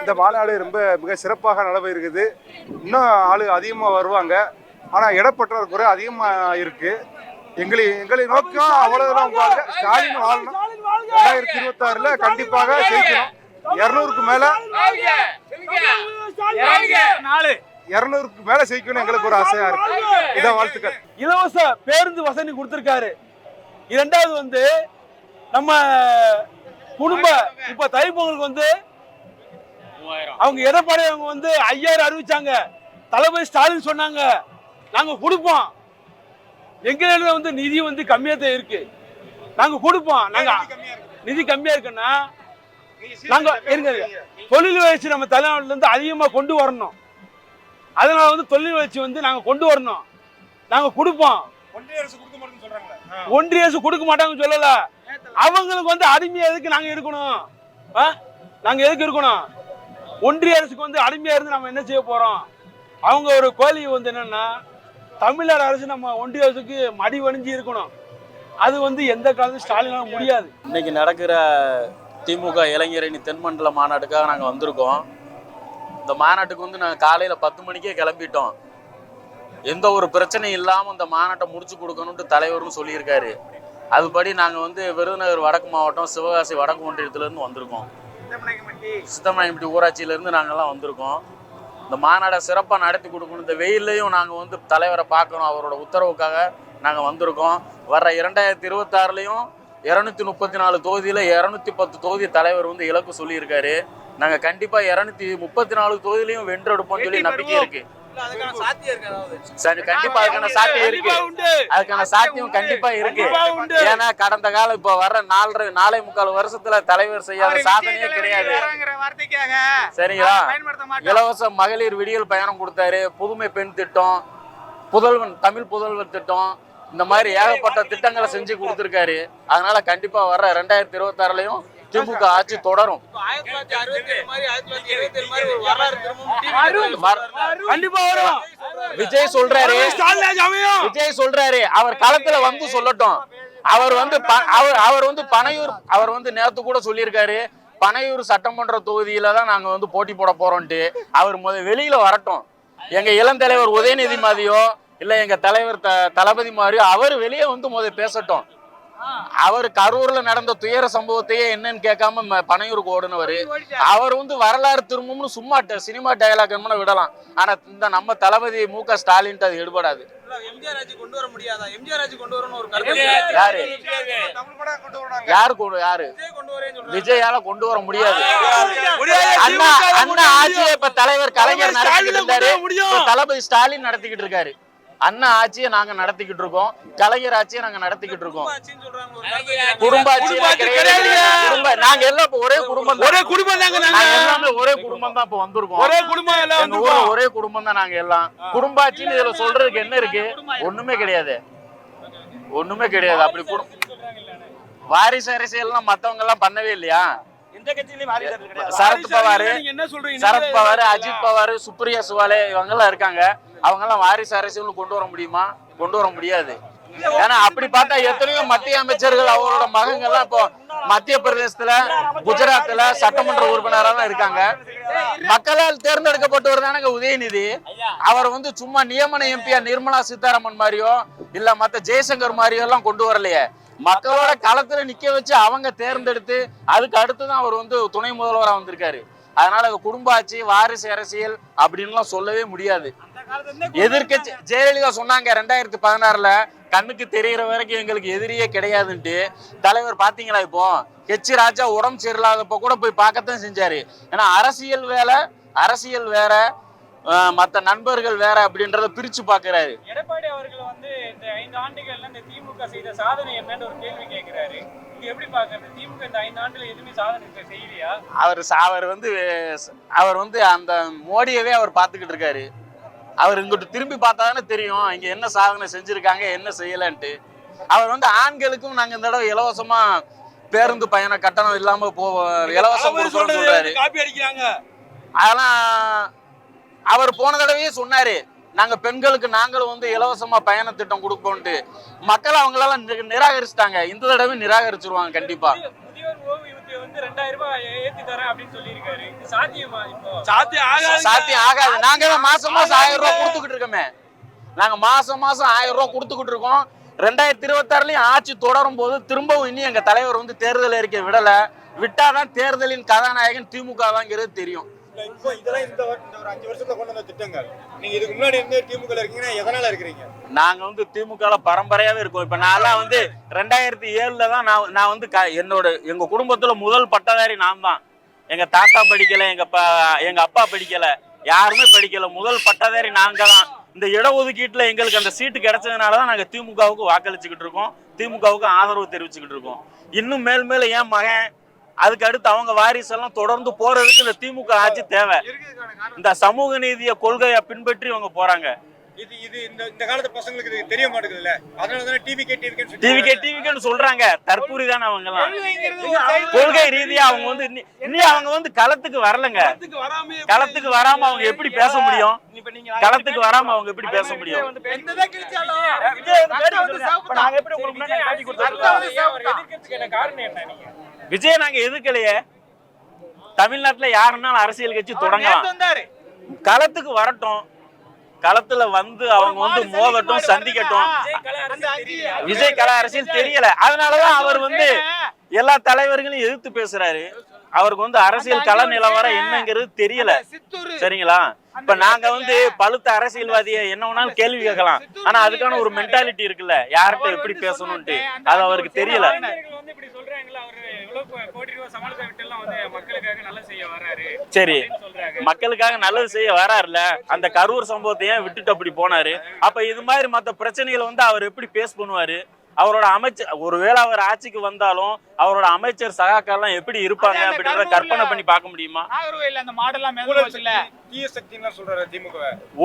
இந்த மாநாடு ரொம்ப மிக சிறப்பாக நடைபெறுகிறது இன்னும் ஆளு அதிகமாக வருவாங்க. ஆனால் இடப்பற்றாக்குறை அதிகமாக இருக்கு. எங்களை எங்களை நோக்கம் அவ்வளவுதான் ஸ்டாலின் வாழணும். ரெண்டாயிரத்தி இருபத்தாறுல கண்டிப்பாக ஜெயிக்கணும். இருநூறுக்கு மேல இருநூறுக்கு மேல ஜெயிக்கணும் எங்களுக்கு ஒரு ஆசையா இருக்கு. இதான் வாழ்த்துக்கள். இலவச பேருந்து வசதி கொடுத்திருக்காரு. இரண்டாவது வந்து நம்ம குடும்ப இப்ப தைப்பொங்கலுக்கு வந்து அவங்க எடப்பாடி அவங்க வந்து ஐயாயிரம் அறிவிச்சாங்க. தளபதி ஸ்டாலின் சொன்னாங்க நாங்க கொடுப்போம். எங்க வந்து நிதி வந்து கம்மியா தான் இருக்கு. நாங்க கொடுப்போம். நாங்க நிதி கம்மியா இருக்குன்னா நாங்க இருங்க. தொழில் வளர்ச்சி நம்ம தமிழ்நாட்டுல இருந்து அதிகமா கொண்டு வரணும். அதனால வந்து தொழில் வளர்ச்சி வந்து நாங்க கொண்டு வரணும். நாங்க கொடுப்போம். ஒன்றிய அரசு கொடுக்க மாட்டாங்க சொல்லல. அவங்களுக்கு வந்து அடிமையா எதுக்கு நாங்க இருக்கணும்? நாங்க எதுக்கு இருக்கணும்? ஒன்றிய அரசுக்கு வந்து அடிமையா இருந்து நம்ம என்ன செய்ய போறோம்? அவங்க ஒரு கோழி வந்து என்னன்னா தமிழர் அரசு நம்ம ஒன்றிய அரசுக்கு மடி வணிஞ்சு இருக்கணும். அது வந்து எந்த காலத்தும் ஸ்டாலினால முடியாது. இன்னைக்கு நடக்கிற திமுக இளைஞரணி தென்மண்டல மாநாட்டுக்காக நாங்கள் வந்திருக்கோம். இந்த மாநாட்டுக்கு வந்து நாங்கள் காலையில் பத்து மணிக்கே கிளம்பிட்டோம். எந்த ஒரு பிரச்சனையும் இல்லாமல் இந்த மாநாட்டை முடிச்சு கொடுக்கணுன்ட்டு தலைவரும் சொல்லியிருக்காரு. அதுபடி நாங்கள் வந்து விருதுநகர் வடக்கு மாவட்டம் சிவகாசி வடக்கு ஒன்றியத்துலேருந்து வந்திருக்கோம். சித்தமணிப்பட்டி ஊராட்சியிலேருந்து நாங்கள்லாம் வந்திருக்கோம். இந்த மாநாடை சிறப்பாக நடத்தி கொடுக்கணும். இந்த வெயில்லையும் நாங்கள் வந்து தலைவரை பார்க்கணும். அவரோட உத்தரவுக்காக நாங்கள் வந்திருக்கோம். வர்ற இரண்டாயிரத்தி இருபத்தாறுலையும் இரநூத்தி முப்பத்தி நாலு தொகுதியில் இரநூத்தி பத்து தொகுதி தலைவர் வந்து இலக்கு சொல்லியிருக்காரு. நாங்கள் கண்டிப்பாக இரநூத்தி முப்பத்தி நாலு தொகுதியிலையும் வென்றெடுப்போம்னு சொல்லி நம்பிக்கை இருக்கு. சரி கண்டிப்பா அதுக்கான சாத்தியம் இருக்கு. அதுக்கான சாத்தியம் கண்டிப்பா இருக்கு. ஏன்னா கடந்த காலம் இப்ப வர்ற நாலரை நாலே முக்கால் வருஷத்துல தலைவர் செய்யாத சாதனையே கிடையாது. சரிங்களா? இலவச மகளிர் விடியல் பயணம் கொடுத்தாரு. புதுமை பெண் திட்டம் புதல்வன் தமிழ் புதல்வர் திட்டம் இந்த மாதிரி ஏகப்பட்ட திட்டங்களை செஞ்சு கொடுத்துருக்காரு. அதனால கண்டிப்பா வர்ற ரெண்டாயிரத்தி இருபத்தாறுலயும் திமுக ஆட்சி தொடரும். வர்- கண்டிப்பா வரும். விஜய் சொல்றாரு. விஜய் சொல்றாரு. அவர் களத்துல வந்து சொல்லட்டும். அவர் வந்து அவர் அவர் வந்து பனையூர் அவர் வந்து நேத்து கூட சொல்லியிருக்காரு. பனையூர் சட்டமன்ற தொகுதியில தான் நாங்க வந்து போட்டி போட போறோம்ட்டு. அவர் முத வெளியில வரட்டும். எங்க இளம் தலைவர் உதயநிதி மாதிரியோ இல்ல எங்க தலைவர் தளபதி மாதிரியோ அவர் வெளியே வந்து முத பேசட்டும். அவர் கரூர்ல நடந்த துயர சம்பவத்தையே என்னன்னு கேட்காம பனையூருக்கு ஓடுனவர். அவர் வந்து வரலாறு திரும்பும்னு சும்மா ட- சினிமா டயலாக் விடலாம். ஆனா இந்த நம்ம தளபதி மு க ஸ்டாலின் அது எடுபடாது எம்ஜிஆர் ஆட்சி கொண்டு வர முடியாதா? எம்ஜிஆர் ஆட்சி கொண்டு வரணும் ஒரு கருத்து யாரு? யாரு கொண்டு யாரு. விஜயால கொண்டு வர முடியாது. அண்ணா அண்ணா ஆட்சியை இப்ப தலைவர் கலைஞர் நடத்திக்கிட்டு இருந்தாரு தளபதி ஸ்டாலின் நடத்திக்கிட்டு இருக்காரு. அண்ணா ஆட்சியை நாங்க நடத்திக்கிட்டு இருக்கோம். கலைஞர் ஆட்சியை நாங்க நடத்திக்கிட்டு இருக்கோம். குடும்ப ஆட்சின்னு. குடும்ப ஆட்சி குடும்ப. குடும்ப நாங்க எல்லாம் இப்ப ஒரே குடும்பம் ஒரே தான். குடும்பம் தாங்க எல்லாமே ஒரே குடும்பம் தான் இப்ப வந்திருக்கோம். ஒரே குடும்பம் எல்லாம் ஒரே குடும்பம் தான் நாங்க எல்லாம். குடும்பாட்சின்னு இதுல சொல்றதுக்கு என்ன இருக்கு? ஒண்ணுமே கிடையாது. ஒண்ணுமே கிடையாது. அப்படி குடும் வாரிசு அரசியல்லாம் மத்தவங்க எல்லாம் பண்ணவே இல்லையா. சரத் பவார் நீங்க என்ன சொல்றீங்க? சரத் பவார் அஜித் பவார் சுப்ரியா சுவாலே இவங்க எல்லாம் இருக்காங்க. அவங்க எல்லாம் வாரிசு அரசியல் கொண்டு வர முடியுமா? கொண்டு வர முடியாது. ஏன்னா அப்படி பார்த்தா எத்தனையோ மத்திய அமைச்சர்கள் அவரோட மகங்கள்லாம் இப்போ மத்திய பிரதேசத்துல குஜராத்ல சட்டமன்ற உறுப்பினரா இருக்காங்க. மக்களால் தேர்ந்தெடுக்கப்பட்டவர் தானங்க உதயநிதி. அவர் வந்து சும்மா நியமன எம்பியா நிர்மலா சீதாராமன் மாதிரியோ இல்ல மத்த ஜெய்சங்கர் மாதிரியோ எல்லாம் கொண்டு வரலையே. மக்களோட களத்துல நிக்க வச்சு அவங்க தேர்ந்தெடுத்து அதுக்கு அடுத்துதான் அவர் வந்து துணை முதல்வரா வந்திருக்காரு. அதனால குடும்ப ஆட்சி வாரிசு அரசியல் அப்படின்லாம் சொல்லவே முடியாது. எதிர்க்கட்சி ஜெயலலிதா சொன்னாங்க ரெண்டாயிரத்தி பதினாறுல கண்ணுக்கு தெரியற வரைக்கும் எங்களுக்கு எதிரியே கிடையாதுன்ட்டு. தலைவர் பாத்தீங்களா இப்போ? ஹெச் ராஜா உடம்பு சரியில்லாதப்ப கூட போய் பார்க்கத்தான் செஞ்சாரு. ஏன்னா அரசியல் வேலை அரசியல் வேற மத்த நண்பர்கள் வேற அப்படின்றத பிரிச்சு பாக்குறாரு எடப்பாடி அவர்கள் வந்து இந்த ஐந்து ஆண்டுகள்ல இந்த திமுக செய்த சாதனை என்னன்னு ஒரு கேள்வி கேட்கிறாரு. அவர் அவர் வந்து அவர் வந்து அந்த மோடியவே அவர் பார்த்துக்கிட்டு இருக்காரு. அவர் இங்கிட்டு திரும்பி பார்த்தா தானே தெரியும் இங்க என்ன சாதனை செஞ்சிருக்காங்க என்ன செய்யலன்ட்டு. அவர் வந்து ஆண்களுக்கும் நாங்க இந்த தடவை இலவசமா பேருந்து பயண கட்டணம் இல்லாம போ இலவசம் சொல்றாரு. அதெல்லாம் அவர் போன தடவையே சொன்னாரு நாங்க பெண்களுக்கு நாங்களும் வந்து இலவசமா பயண திட்டம் கொடுப்போம்ட்டு மக்கள் அவங்களெல்லாம் நி- நிராகரிச்சிட்டாங்க. இந்த தடவை நிராகரிச்சிருவாங்க கண்டிப்பா. வந்து ரெண்டாயிரம் ரூபாய் ஏத்தி தரேன் அப்படின்னு சொல்லியிருக்காரு. இது சாத்தியமா இப்போ? சாத்தியம் ஆகாது சாத்தியம் ஆகாது. நாங்க தான் மாசம் மாசம் ஆயிரம் ரூபாய் கொடுத்துக்கிட்டு இருக்கோமே. நாங்க மாசம் மாசம் ஆயிரம் ரூபாய் கொடுத்துக்கிட்டு இருக்கோம். ரெண்டாயிரத்தி இருபத்தாறுலயும் ஆட்சி தொடரும் போது திரும்பவும் இன்னும் எங்க தலைவர் வந்து தேர்தல் அறிக்கை விடல. விட்டாதான் தேர்தலின் கதாநாயகன் திமுக தாங்கிறது தெரியும். இப்போ இதெல்லாம் இந்த ஒரு அஞ்சு வருஷத்துல கொண்டு வந்த திட்டங்கள். நீங்க இதுக்கு முன்னாடி இருந்தே திமுக இருக்கீங்கன்னா எதனால இருக்கிறீங்க? நாங்க வந்து திமுக பரம்பரையாவே இருக்கோம். இப்ப நான்லாம் வந்து ரெண்டாயிரத்தி ஏழுல தான் நான் நான் வந்து க- என்னோட எங்க குடும்பத்துல முதல் பட்டதாரி நான் தான். எங்க தாத்தா படிக்கல எங்க ப எங்க அப்பா படிக்கல யாருமே படிக்கல. முதல் பட்டதாரி நாங்க தான். இந்த இடஒதுக்கீட்டுல எங்களுக்கு அந்த சீட்டு கிடைச்சதுனால தான் நாங்க திமுகவுக்கு வாக்களிச்சுக்கிட்டு இருக்கோம். திமுகவுக்கு ஆதரவு தெரிவிச்சுக்கிட்டு இருக்கோம். இன்னும் மேல் மேல ஏன் மகன் அதுக்கு அடுத்து அவங்க வாரிசெல்லாம் தொடர்ந்து போறதுக்கு இந்த திமுக ஆட்சி தேவை. இந்த சமூக நீதிய கொள்கையை பின்பற்றி இவங்க போறாங்க. இது இது இந்த இந்த காலத்து பசங்களுக்கு இது தெரிய மாட்டேங்குதுல்ல? அதனால தானே டிவி கே டிவி டிவிகே டிவிகேன்னு சொல்றாங்க. தற்கூரி தானே அவங்க எல்லாம் கொள்கை ரீதியா அவங்க வந்து இன்னி- இன்னி அவங்க வந்து களத்துக்கு வரலங்க. களத்துக்கு வராம அவங்க எப்படி பேச முடியும்? களத்துக்கு வராம அவங்க எப்படி பேச முடியும்? நாங்க எப்படி உங்களுக்கு காரணம் என்ன நீங்க? விஜய் நாங்க எதுக்கலையே தமிழ்நாட்டுல யாருன்னாலும் அரசியல் கட்சி தொடங்கலாம். களத்துக்கு வரட்டும். களத்துல வந்து அவங்க வந்து மோதட்டும் சந்திக்கட்டும். விஜய் கலை அரசியல் தெரியல. விஜய் கலா அரசியல் தெரியல. அதனாலதான் அவர் வந்து எல்லா தலைவர்களையும் எதிர்த்து பேசுறாரு. அவருக்கு வந்து அரசியல் கள நிலவரம் என்னங்கிறது தெரியல. சரிங்களா? இப்ப நாங்க வந்து பழுத்த அரசியல்வாதிய என்ன வேணாலும் கேள்வி கேட்கலாம். ஆனா அதுக்கான ஒரு மென்டாலிட்டி இருக்குல்ல. யார்கிட்ட எப்படி பேசணும்ட்டு அது அவருக்கு தெரியல. சரி. மக்களுக்காக நல்லது செய்ய வராருல அந்த கரூர் சம்பவத்தை ஏன் விட்டுட்டு அப்படி போனாரு? அப்ப இது மாதிரி மத்த பிரச்சனைகளை வந்து அவர் எப்படி பேஸ் பண்ணுவாரு? அவரோட அமைச்சர் ஒருவேளை அவர் ஆட்சிக்கு வந்தாலும் அவரோட அமைச்சர் சகாக்கெல்லாம் எப்படி இருப்பாங்க அப்படின்றத கற்பனை பண்ணி பார்க்க முடியுமா?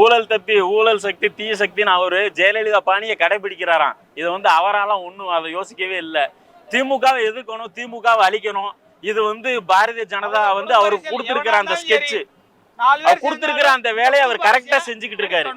ஊழல் தப்பி ஊழல் சக்தி தீய சக்தின்னு அவரு ஜெயலலிதா பாணியை கடைபிடிக்கிறாராம். இதை வந்து அவராலாம் ஒன்றும் அதை யோசிக்கவே இல்லை. திமுகவை எதிர்க்கணும் திமுகவை அழிக்கணும். இது வந்து பாரதிய ஜனதா வந்து அவர் கொடுத்திருக்கிற அந்த ஸ்கெட்ச். அவர் கொடுத்திருக்கிற அந்த வேலையை அவர் கரெக்டா செஞ்சுக்கிட்டு இருக்காரு.